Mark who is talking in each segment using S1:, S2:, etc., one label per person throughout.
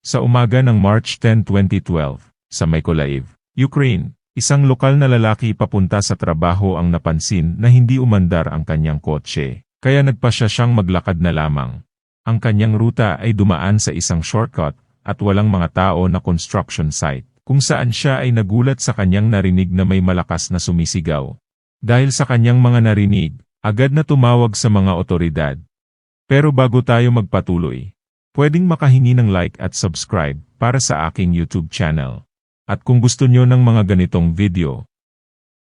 S1: Sa umaga ng March 10, 2012, sa Mykolaiv, Ukraine, isang lokal na lalaki papunta sa trabaho ang napansin na hindi umandar ang kanyang kotse, kaya nagpa siya siyang maglakad na lamang. Ang kanyang ruta ay dumaan sa isang shortcut at walang mga tao na construction site, kung saan siya ay nagulat sa kanyang narinig na may malakas na sumisigaw. Dahil sa kanyang mga narinig, agad na tumawag sa mga otoridad. Pero bago tayo magpatuloy, Pwedeng makahingi ng like at subscribe para sa aking YouTube channel. At kung gusto nyo ng mga ganitong video,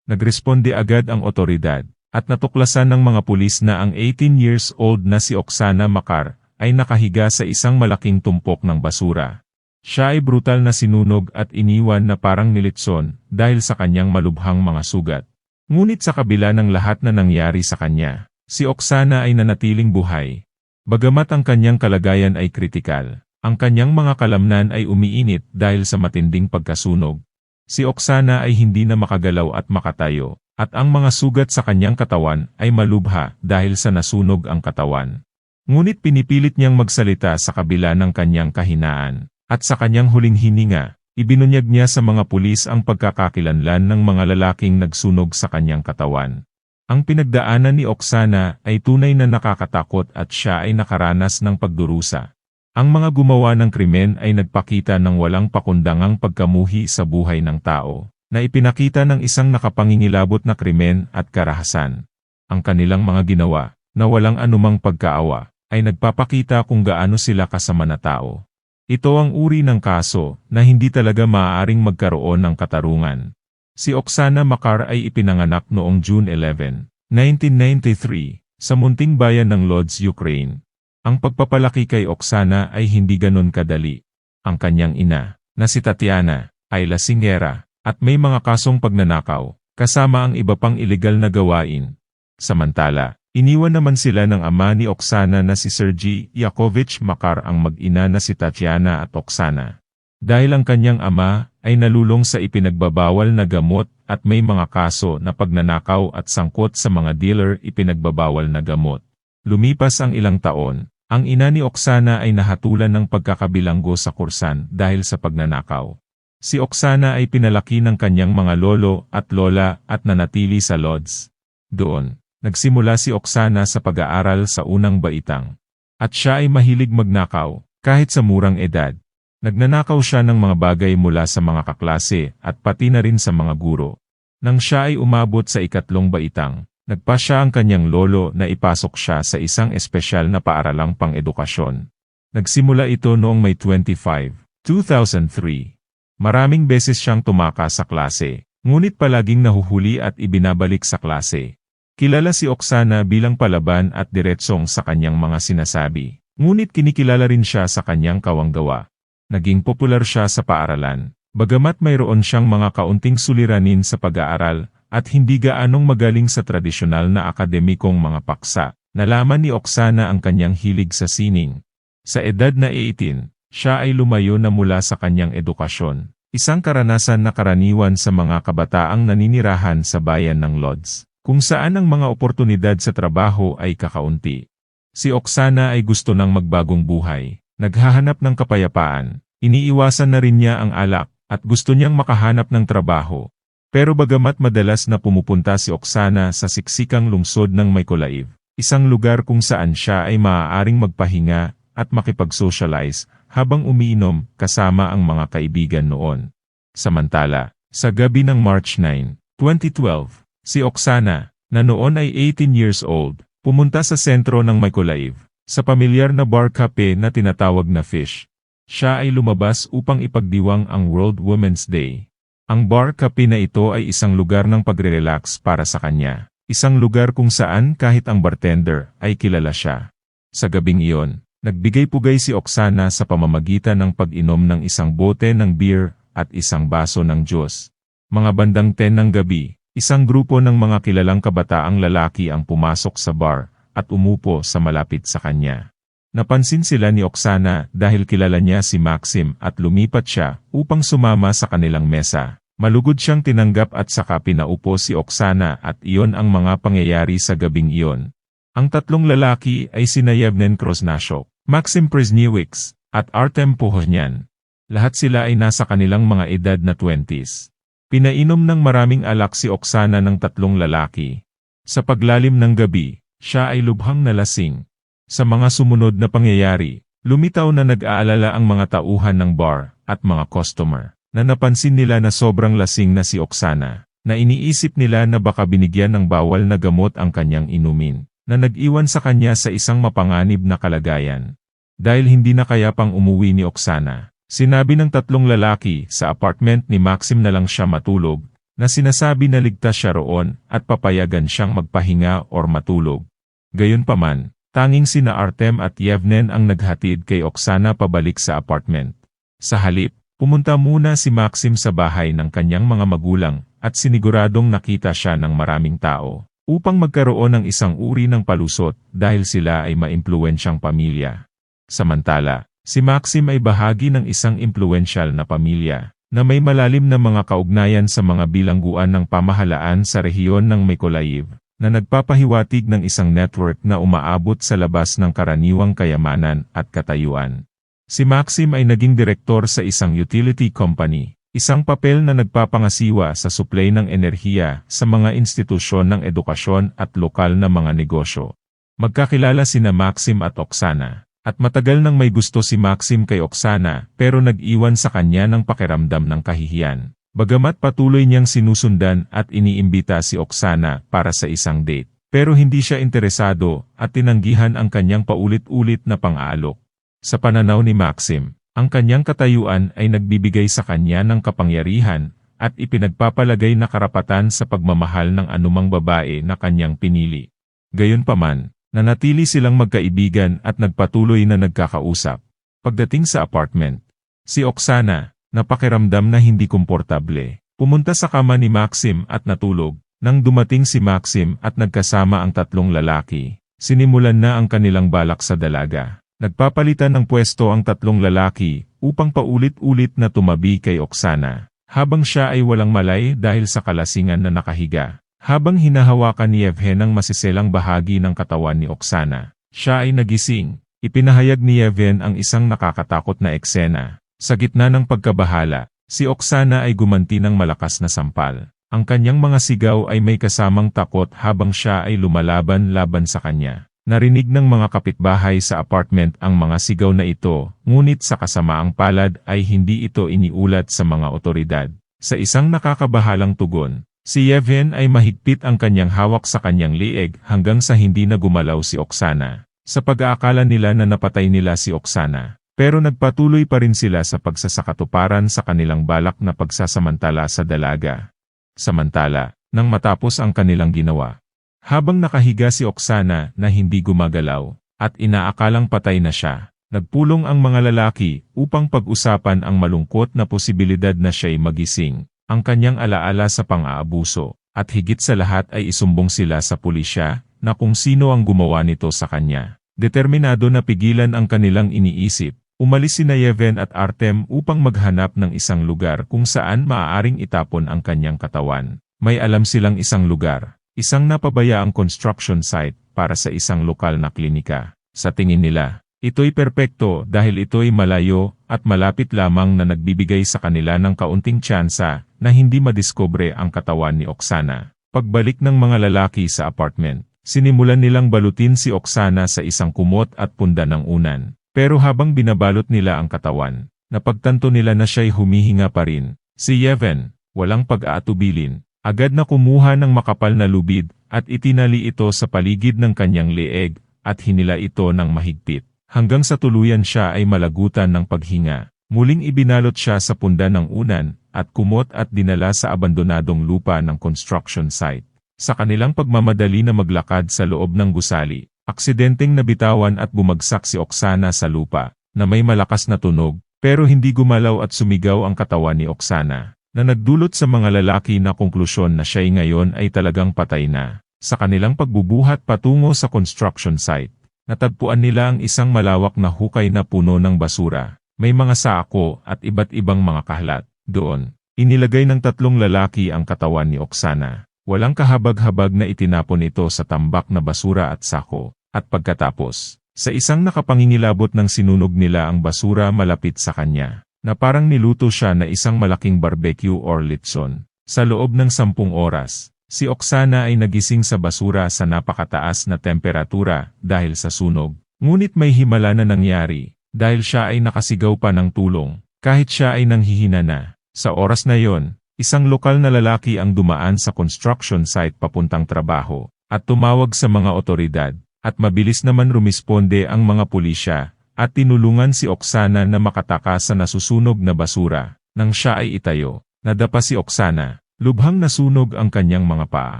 S1: nagresponde agad ang otoridad at natuklasan ng mga pulis na ang 18 years old na si Oksana Makar ay nakahiga sa isang malaking tumpok ng basura. Siya ay brutal na sinunog at iniwan na parang nilitson dahil sa kanyang malubhang mga sugat. Ngunit sa kabila ng lahat na nangyari sa kanya, si Oksana ay nanatiling buhay Bagamat ang kanyang kalagayan ay kritikal, ang kanyang mga kalamnan ay umiinit dahil sa matinding pagkasunog. Si Oksana ay hindi na makagalaw at makatayo, at ang mga sugat sa kanyang katawan ay malubha dahil sa nasunog ang katawan. Ngunit pinipilit niyang magsalita sa kabila ng kanyang kahinaan, at sa kanyang huling hininga, ibinunyag niya sa mga pulis ang pagkakakilanlan ng mga lalaking nagsunog sa kanyang katawan. Ang pinagdaanan ni Oksana ay tunay na nakakatakot at siya ay nakaranas ng pagdurusa. Ang mga gumawa ng krimen ay nagpakita ng walang pakundangang pagkamuhi sa buhay ng tao, na ipinakita ng isang nakapangingilabot na krimen at karahasan. Ang kanilang mga ginawa, na walang anumang pagkaawa, ay nagpapakita kung gaano sila kasama na tao. Ito ang uri ng kaso na hindi talaga maaaring magkaroon ng katarungan. Si Oksana Makar ay ipinanganak noong June 11, 1993, sa munting bayan ng Lodz, Ukraine. Ang pagpapalaki kay Oksana ay hindi ganon kadali. Ang kanyang ina, na si Tatiana, ay lasingera, at may mga kasong pagnanakaw, kasama ang iba pang ilegal na gawain. Samantala, iniwan naman sila ng ama ni Oksana na si Sergey Yakovich Makar ang mag-ina na si Tatiana at Oksana. Dahil ang kanyang ama ay nalulong sa ipinagbabawal na gamot at may mga kaso na pagnanakaw at sangkot sa mga dealer ipinagbabawal na gamot. Lumipas ang ilang taon, ang ina ni Oksana ay nahatulan ng pagkakabilanggo sa kursan dahil sa pagnanakaw. Si Oksana ay pinalaki ng kanyang mga lolo at lola at nanatili sa Lodz. Doon, nagsimula si Oksana sa pag-aaral sa unang baitang. At siya ay mahilig magnakaw, kahit sa murang edad. Nagnanakaw siya ng mga bagay mula sa mga kaklase at pati na rin sa mga guro. Nang siya ay umabot sa ikatlong baitang, nagpa siya ang kanyang lolo na ipasok siya sa isang espesyal na paaralang pang-edukasyon. Nagsimula ito noong May 25, 2003. Maraming beses siyang tumakas sa klase, ngunit palaging nahuhuli at ibinabalik sa klase. Kilala si Oksana bilang palaban at diretsong sa kanyang mga sinasabi. Ngunit kinikilala rin siya sa kanyang kawanggawa naging popular siya sa paaralan. Bagamat mayroon siyang mga kaunting suliranin sa pag-aaral, at hindi gaanong magaling sa tradisyonal na akademikong mga paksa, nalaman ni Oksana ang kanyang hilig sa sining. Sa edad na 18, siya ay lumayo na mula sa kanyang edukasyon, isang karanasan na karaniwan sa mga kabataang naninirahan sa bayan ng Lodz, kung saan ang mga oportunidad sa trabaho ay kakaunti. Si Oksana ay gusto ng magbagong buhay, naghahanap ng kapayapaan, Iniiwasan na rin niya ang alak, at gusto niyang makahanap ng trabaho. Pero bagamat madalas na pumupunta si Oksana sa siksikang lungsod ng Mykolaiv, isang lugar kung saan siya ay maaaring magpahinga at makipag-socialize habang umiinom kasama ang mga kaibigan noon. Samantala, sa gabi ng March 9, 2012, si Oksana, na noon ay 18 years old, pumunta sa sentro ng Mykolaiv, sa pamilyar na bar cafe na tinatawag na Fish, siya ay lumabas upang ipagdiwang ang World Women's Day. Ang bar cafe na ito ay isang lugar ng pagre-relax para sa kanya. Isang lugar kung saan kahit ang bartender ay kilala siya. Sa gabing iyon, nagbigay-pugay si Oksana sa pamamagitan ng pag-inom ng isang bote ng beer at isang baso ng Diyos. Mga bandang 10 ng gabi, isang grupo ng mga kilalang kabataang lalaki ang pumasok sa bar at umupo sa malapit sa kanya. Napansin sila ni Oksana dahil kilala niya si Maxim at lumipat siya upang sumama sa kanilang mesa. Malugod siyang tinanggap at saka pinaupo si Oksana at iyon ang mga pangyayari sa gabing iyon. Ang tatlong lalaki ay sina Yevnen Krosnashok, Maxim Przniewicz, at Artem Pohonyan. Lahat sila ay nasa kanilang mga edad na 20s. Pinainom ng maraming alak si Oksana ng tatlong lalaki. Sa paglalim ng gabi, siya ay lubhang nalasing. Sa mga sumunod na pangyayari, lumitaw na nag-aalala ang mga tauhan ng bar at mga customer na napansin nila na sobrang lasing na si Oksana, na iniisip nila na baka binigyan ng bawal na gamot ang kanyang inumin, na nag-iwan sa kanya sa isang mapanganib na kalagayan. Dahil hindi na kaya pang umuwi ni Oksana, Sinabi ng tatlong lalaki sa apartment ni Maxim na lang siya matulog, na sinasabi na ligtas siya roon at papayagan siyang magpahinga or matulog. Gayunpaman, tanging sina Artem at Yevnen ang naghatid kay Oksana pabalik sa apartment. Sa halip, pumunta muna si Maxim sa bahay ng kanyang mga magulang at siniguradong nakita siya ng maraming tao upang magkaroon ng isang uri ng palusot dahil sila ay maimpluwensyang pamilya. Samantala, Si Maxim ay bahagi ng isang impluensyal na pamilya, na may malalim na mga kaugnayan sa mga bilangguan ng pamahalaan sa rehiyon ng Mykolaiv, na nagpapahiwatig ng isang network na umaabot sa labas ng karaniwang kayamanan at katayuan. Si Maxim ay naging direktor sa isang utility company, isang papel na nagpapangasiwa sa supply ng enerhiya sa mga institusyon ng edukasyon at lokal na mga negosyo. Magkakilala sina Maxim at Oksana. At matagal nang may gusto si Maxim kay Oksana pero nag-iwan sa kanya ng pakiramdam ng kahihiyan. Bagamat patuloy niyang sinusundan at iniimbita si Oksana para sa isang date. Pero hindi siya interesado at tinanggihan ang kanyang paulit-ulit na pang-aalok. Sa pananaw ni Maxim, ang kanyang katayuan ay nagbibigay sa kanya ng kapangyarihan at ipinagpapalagay na karapatan sa pagmamahal ng anumang babae na kanyang pinili. Gayunpaman, Nanatili silang magkaibigan at nagpatuloy na nagkakausap. Pagdating sa apartment, si Oksana, napakiramdam na hindi komportable. Pumunta sa kama ni Maxim at natulog. Nang dumating si Maxim at nagkasama ang tatlong lalaki, sinimulan na ang kanilang balak sa dalaga. Nagpapalitan ng pwesto ang tatlong lalaki upang paulit-ulit na tumabi kay Oksana, habang siya ay walang malay dahil sa kalasingan na nakahiga. Habang hinahawakan ni Yevhen ang masiselang bahagi ng katawan ni Oksana, siya ay nagising. Ipinahayag ni Yevhen ang isang nakakatakot na eksena. Sa gitna ng pagkabahala, si Oksana ay gumanti ng malakas na sampal. Ang kanyang mga sigaw ay may kasamang takot habang siya ay lumalaban laban sa kanya. Narinig ng mga kapitbahay sa apartment ang mga sigaw na ito, ngunit sa kasamaang palad ay hindi ito iniulat sa mga otoridad. Sa isang nakakabahalang tugon, Si Yevhen ay mahigpit ang kanyang hawak sa kanyang lieg hanggang sa hindi na gumalaw si Oksana. Sa pag-aakala nila na napatay nila si Oksana. Pero nagpatuloy pa rin sila sa pagsasakatuparan sa kanilang balak na pagsasamantala sa dalaga. Samantala, nang matapos ang kanilang ginawa. Habang nakahiga si Oksana na hindi gumagalaw, at inaakalang patay na siya, nagpulong ang mga lalaki upang pag-usapan ang malungkot na posibilidad na siya'y magising ang kanyang alaala sa pang-aabuso, at higit sa lahat ay isumbong sila sa pulisya, na kung sino ang gumawa nito sa kanya. Determinado na pigilan ang kanilang iniisip, umalis si Yevhen at Artem upang maghanap ng isang lugar kung saan maaaring itapon ang kanyang katawan. May alam silang isang lugar, isang napabayaang construction site para sa isang lokal na klinika. Sa tingin nila, Ito'y perpekto dahil ito'y malayo at malapit lamang na nagbibigay sa kanila ng kaunting tsansa na hindi madiskobre ang katawan ni Oksana. Pagbalik ng mga lalaki sa apartment, sinimulan nilang balutin si Oksana sa isang kumot at punda ng unan. Pero habang binabalot nila ang katawan, napagtanto nila na siya'y humihinga pa rin. Si Yevhen, walang pag-aatubilin, agad na kumuha ng makapal na lubid at itinali ito sa paligid ng kanyang leeg at hinila ito ng mahigpit hanggang sa tuluyan siya ay malagutan ng paghinga. Muling ibinalot siya sa punda ng unan, at kumot at dinala sa abandonadong lupa ng construction site. Sa kanilang pagmamadali na maglakad sa loob ng gusali, aksidenteng nabitawan at bumagsak si Oksana sa lupa, na may malakas na tunog, pero hindi gumalaw at sumigaw ang katawan ni Oksana, na nagdulot sa mga lalaki na konklusyon na siya'y ngayon ay talagang patay na. Sa kanilang pagbubuhat patungo sa construction site, Natagpuan nila ang isang malawak na hukay na puno ng basura. May mga sako at iba't ibang mga kahalat. Doon, inilagay ng tatlong lalaki ang katawan ni Oksana. Walang kahabag-habag na itinapon ito sa tambak na basura at sako. At pagkatapos, Sa isang nakapangingilabot ng sinunog nila ang basura malapit sa kanya, na parang niluto siya na isang malaking barbecue or litson. Sa loob ng sampung oras, si Oksana ay nagising sa basura sa napakataas na temperatura dahil sa sunog. Ngunit may himala na nangyari, dahil siya ay nakasigaw pa ng tulong, kahit siya ay nanghihina na. Sa oras na yon, isang lokal na lalaki ang dumaan sa construction site papuntang trabaho, at tumawag sa mga otoridad at mabilis naman rumisponde ang mga pulisya, at tinulungan si Oksana na makatakas sa nasusunog na basura. Nang siya ay itayo, nadapa si Oksana, lubhang nasunog ang kanyang mga paa.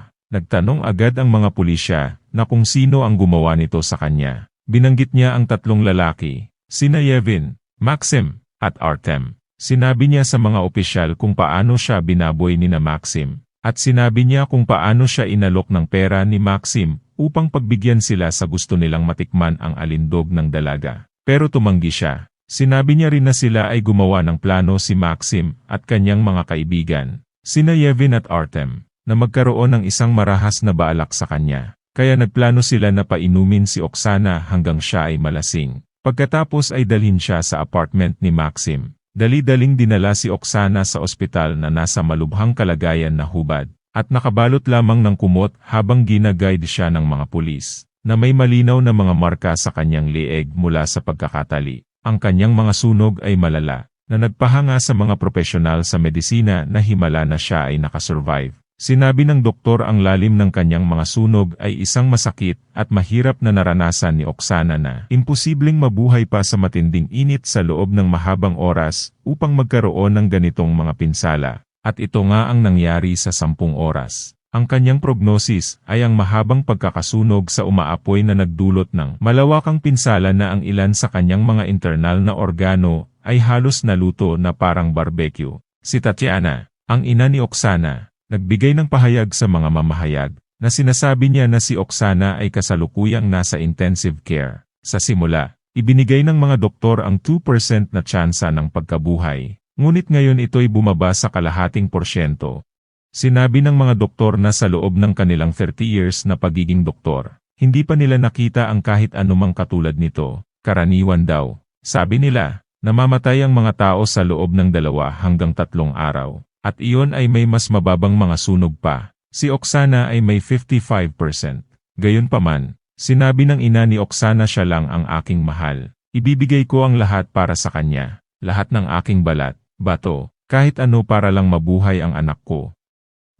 S1: Nagtanong agad ang mga pulisya na kung sino ang gumawa nito sa kanya. Binanggit niya ang tatlong lalaki, sina Yevin, Maxim, at Artem. Sinabi niya sa mga opisyal kung paano siya binaboy ni na Maxim, at sinabi niya kung paano siya inalok ng pera ni Maxim upang pagbigyan sila sa gusto nilang matikman ang alindog ng dalaga. Pero tumanggi siya. Sinabi niya rin na sila ay gumawa ng plano si Maxim at kanyang mga kaibigan, sina Yevin at Artem, na magkaroon ng isang marahas na baalak sa kanya. Kaya nagplano sila na painumin si Oksana hanggang siya ay malasing. Pagkatapos ay dalhin siya sa apartment ni Maxim. Dali-daling dinala si Oksana sa ospital na nasa malubhang kalagayan na hubad at nakabalot lamang ng kumot habang ginaguide siya ng mga pulis, na may malinaw na mga marka sa kanyang leeg mula sa pagkakatali. Ang kanyang mga sunog ay malala, na nagpahanga sa mga profesional sa medisina na himala na siya ay nakasurvive. Sinabi ng doktor ang lalim ng kanyang mga sunog ay isang masakit at mahirap na naranasan ni Oksana na imposibleng mabuhay pa sa matinding init sa loob ng mahabang oras upang magkaroon ng ganitong mga pinsala. At ito nga ang nangyari sa sampung oras. Ang kanyang prognosis ay ang mahabang pagkakasunog sa umaapoy na nagdulot ng malawakang pinsala na ang ilan sa kanyang mga internal na organo ay halos naluto na parang barbecue. Si Tatiana, ang ina ni Oksana, nagbigay ng pahayag sa mga mamahayag na sinasabi niya na si Oksana ay kasalukuyang nasa intensive care. Sa simula, ibinigay ng mga doktor ang 2% na tsansa ng pagkabuhay. Ngunit ngayon ito'y bumaba sa kalahating porsyento. Sinabi ng mga doktor na sa loob ng kanilang 30 years na pagiging doktor, hindi pa nila nakita ang kahit anumang katulad nito, karaniwan daw. Sabi nila, namamatay ang mga tao sa loob ng dalawa hanggang tatlong araw, at iyon ay may mas mababang mga sunog pa. Si Oksana ay may 55%. Gayunpaman, sinabi ng ina ni Oksana siya lang ang aking mahal. Ibibigay ko ang lahat para sa kanya, lahat ng aking balat bato, kahit ano para lang mabuhay ang anak ko.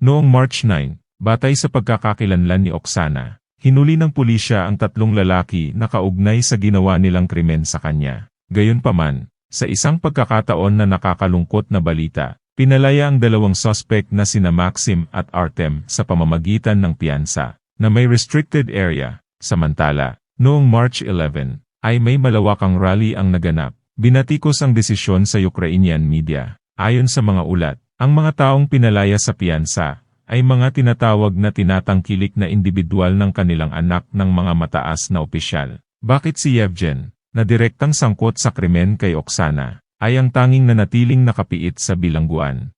S1: Noong March 9, batay sa pagkakakilanlan ni Oksana, hinuli ng pulisya ang tatlong lalaki na kaugnay sa ginawa nilang krimen sa kanya. Gayunpaman, sa isang pagkakataon na nakakalungkot na balita, pinalaya ang dalawang suspect na sina Maxim at Artem sa pamamagitan ng piyansa, na may restricted area. Samantala, noong March 11, ay may malawakang rally ang naganap Binatikos ang desisyon sa Ukrainian media. Ayon sa mga ulat, ang mga taong pinalaya sa piyansa ay mga tinatawag na tinatangkilik na individual ng kanilang anak ng mga mataas na opisyal. Bakit si Yevgen, na direktang sangkot sa krimen kay Oksana, ay ang tanging nanatiling nakapiit sa bilangguan?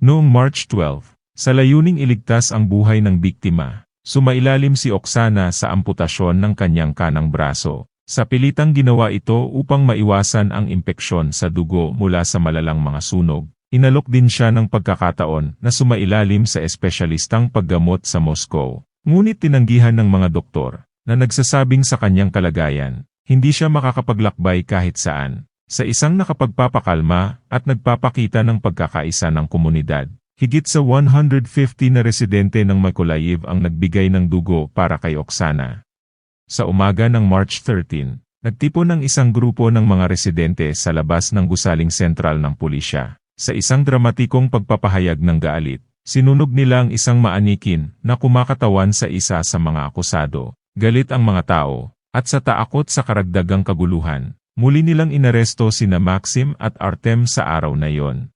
S1: Noong March 12, sa layuning iligtas ang buhay ng biktima, sumailalim si Oksana sa amputasyon ng kanyang kanang braso sa pilitang ginawa ito upang maiwasan ang impeksyon sa dugo mula sa malalang mga sunog, inalok din siya ng pagkakataon na sumailalim sa espesyalistang paggamot sa Moscow. Ngunit tinanggihan ng mga doktor na nagsasabing sa kanyang kalagayan, hindi siya makakapaglakbay kahit saan. Sa isang nakapagpapakalma at nagpapakita ng pagkakaisa ng komunidad, higit sa 150 na residente ng Mykolaiv ang nagbigay ng dugo para kay Oksana. Sa umaga ng March 13, nagtipon ng isang grupo ng mga residente sa labas ng gusaling sentral ng pulisya. Sa isang dramatikong pagpapahayag ng gaalit, sinunog nila ang isang maanikin na kumakatawan sa isa sa mga akusado. Galit ang mga tao, at sa taakot sa karagdagang kaguluhan, muli nilang inaresto sina Maxim at Artem sa araw na iyon.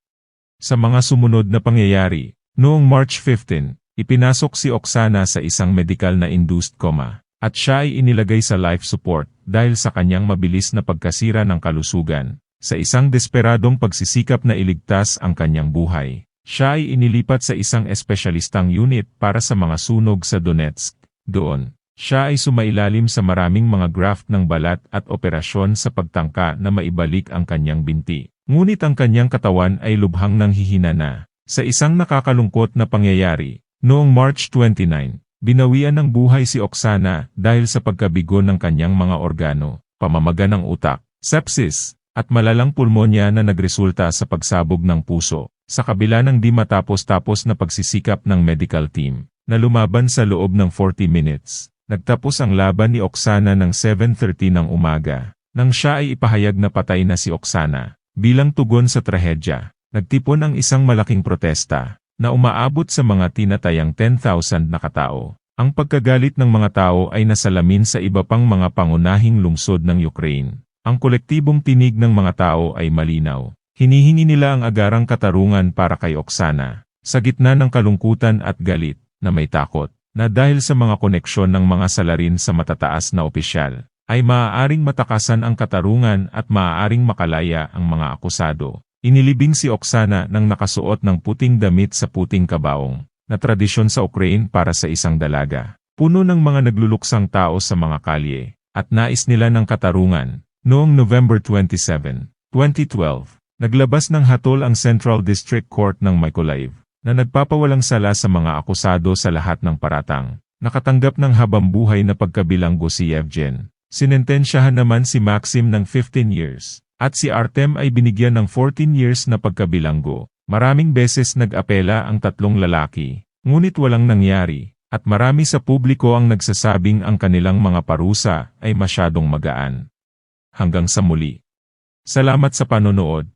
S1: Sa mga sumunod na pangyayari, noong March 15, ipinasok si Oksana sa isang medical na induced coma. At siya ay inilagay sa life support dahil sa kanyang mabilis na pagkasira ng kalusugan. Sa isang desperadong pagsisikap na iligtas ang kanyang buhay, siya ay inilipat sa isang espesyalistang unit para sa mga sunog sa Donetsk. Doon, Siya ay sumailalim sa maraming mga graft ng balat at operasyon sa pagtangka na maibalik ang kanyang binti. Ngunit ang kanyang katawan ay lubhang nang hihina na. Sa isang nakakalungkot na pangyayari, noong March 29, binawian ng buhay si Oksana dahil sa pagkabigo ng kanyang mga organo, pamamaga ng utak, sepsis, at malalang pulmonya na nagresulta sa pagsabog ng puso, sa kabila ng di matapos-tapos na pagsisikap ng medical team, na lumaban sa loob ng 40 minutes. Nagtapos ang laban ni Oksana ng 7.30 ng umaga. Nang siya ay ipahayag na patay na si Oksana, bilang tugon sa trahedya, nagtipon ang isang malaking protesta, na umaabot sa mga tinatayang 10,000 na katao. Ang pagkagalit ng mga tao ay nasalamin sa iba pang mga pangunahing lungsod ng Ukraine. Ang kolektibong tinig ng mga tao ay malinaw. Hinihingi nila ang agarang katarungan para kay Oksana, sa gitna ng kalungkutan at galit, na may takot na dahil sa mga koneksyon ng mga salarin sa matataas na opisyal, ay maaaring matakasan ang katarungan at maaaring makalaya ang mga akusado. Inilibing si Oksana nang nakasuot ng puting damit sa puting kabaong, na tradisyon sa Ukraine para sa isang dalaga. Puno ng mga nagluluksang tao sa mga kalye, at nais nila ng katarungan. Noong November 27, 2012, naglabas ng hatol ang Central District Court ng Mykolaiv na nagpapawalang sala sa mga akusado sa lahat ng paratang. Nakatanggap ng habambuhay na pagkabilanggo si Evgen. Sinentensyahan naman si Maxim ng 15 years, at si Artem ay binigyan ng 14 years na pagkabilanggo. Maraming beses nag-apela ang tatlong lalaki, ngunit walang nangyari, at marami sa publiko ang nagsasabing ang kanilang mga parusa ay masyadong magaan. Hanggang sa muli. Salamat sa panonood.